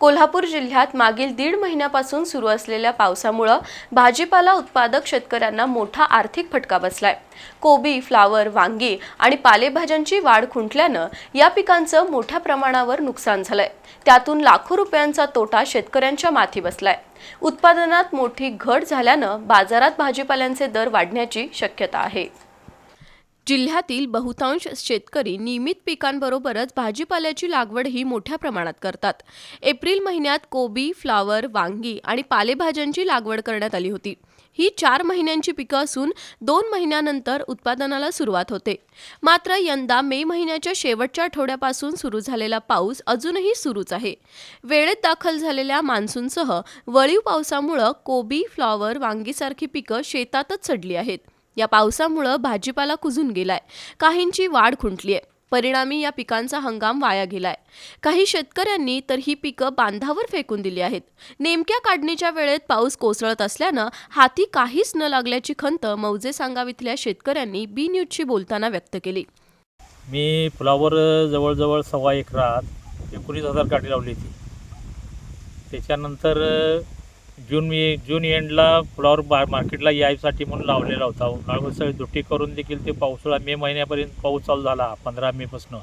कोल्हापूर जिल्ह्यात मागील दीड महिन्यापासून सुरू असलेल्या पावसामुळं भाजीपाला उत्पादक शेतकऱ्यांना मोठा आर्थिक फटका बसलाय. कोबी फ्लावर वांगी आणि पालेभाज्यांची वाढ खुंटल्यानं या पिकांचं मोठ्या प्रमाणावर नुकसान झालंय. त्यातून लाखो रुपयांचा तोटा शेतकऱ्यांच्या माथी बसलाय. उत्पादनात मोठी घट झाल्यानं बाजारात भाजीपाल्यांचे दर वाढण्याची शक्यता आहे. जिल्ह्यातील बहुतांश शेतकरी नियमित पिकांबरोबरच भाजीपाल्याची लागवडही मोठ्या प्रमाणात करतात. एप्रिल महिन्यात कोबी फ्लावर वांगी आणि पालेभाज्यांची लागवड करण्यात आली होती. ही चार महिन्यांची पिकं असून दोन महिन्यानंतर उत्पादनाला सुरुवात होते. मात्र यंदा मे महिन्याच्या शेवटच्या आठवड्यापासून सुरू झालेला पाऊस अजूनही सुरूच आहे. वेळेत दाखल झालेल्या मान्सूनसह वळीव पावसामुळं कोबी फ्लॉवर वांगीसारखी पिकं शेतातच सडली आहेत. या पावसामुळं भाजीपाला कुजून गेलाय. काहींची वाढ खुंटली आहे परिणामी या पिकांचा हंगाम वाया गेलाय. काही शेतकऱ्यांनी तर ही पिकं बांधावर फेकून दिली आहेत. नेमक्या काढणीच्या वेळेत पाऊस कोसळत असल्यानं हाती काहीच न लागल्याची खंत मौजे सांगावीतल्या शेतकऱ्यांनी बी न्यूजशी बोलताना व्यक्त केली. मी फुलावर जवळजवळ सव्वा एकरात एकोणीस हजार काठी लावली होती. त्याच्यानंतर जून मी जून एंडला फुलावर बा मार्केटला यायसाठी म्हणून लावलेला होता. उन्हाळ्यात सगळी दुट्टी करून देखील ते पावसाळा मे महिन्यापर्यंत पाऊस चालू झाला पंधरा मेपासून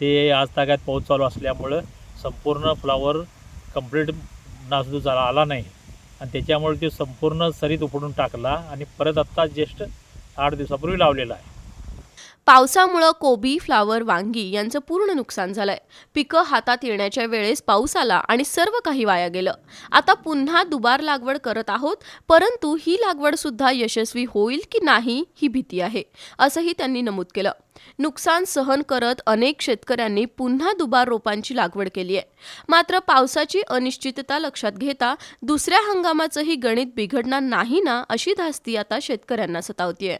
ते आज तागात पाऊस चालू असल्यामुळं संपूर्ण फ्लावर कंप्लीट नासदूस झाला आला नाही. आणि त्याच्यामुळे ते संपूर्ण सरीत उपडून टाकला आणि परत आत्ता जस्ट आठ दिवसापूर्वी लावलेला आहे. पावसामुळं कोबी फ्लावर वांगी यांचं पूर्ण नुकसान झालंय. पिकं हातात येण्याच्या वेळेस पाऊस आला आणि सर्व काही वाया गेलं. आता पुन्हा दुबार लागवड करत आहोत परंतु ही लागवड सुद्धा यशस्वी होईल की नाही ही भीती आहे असंही त्यांनी नमूद केलं. नुकसान सहन करत अनेक शेतकऱ्यांनी पुन्हा दुबार रोपांची लागवड केली आहे. मात्र पावसाची अनिश्चितता लक्षात घेता दुसऱ्या हंगामाचंही गणित बिघडणार नाही ना अशी धास्ती आता शेतकऱ्यांना सतावतीये.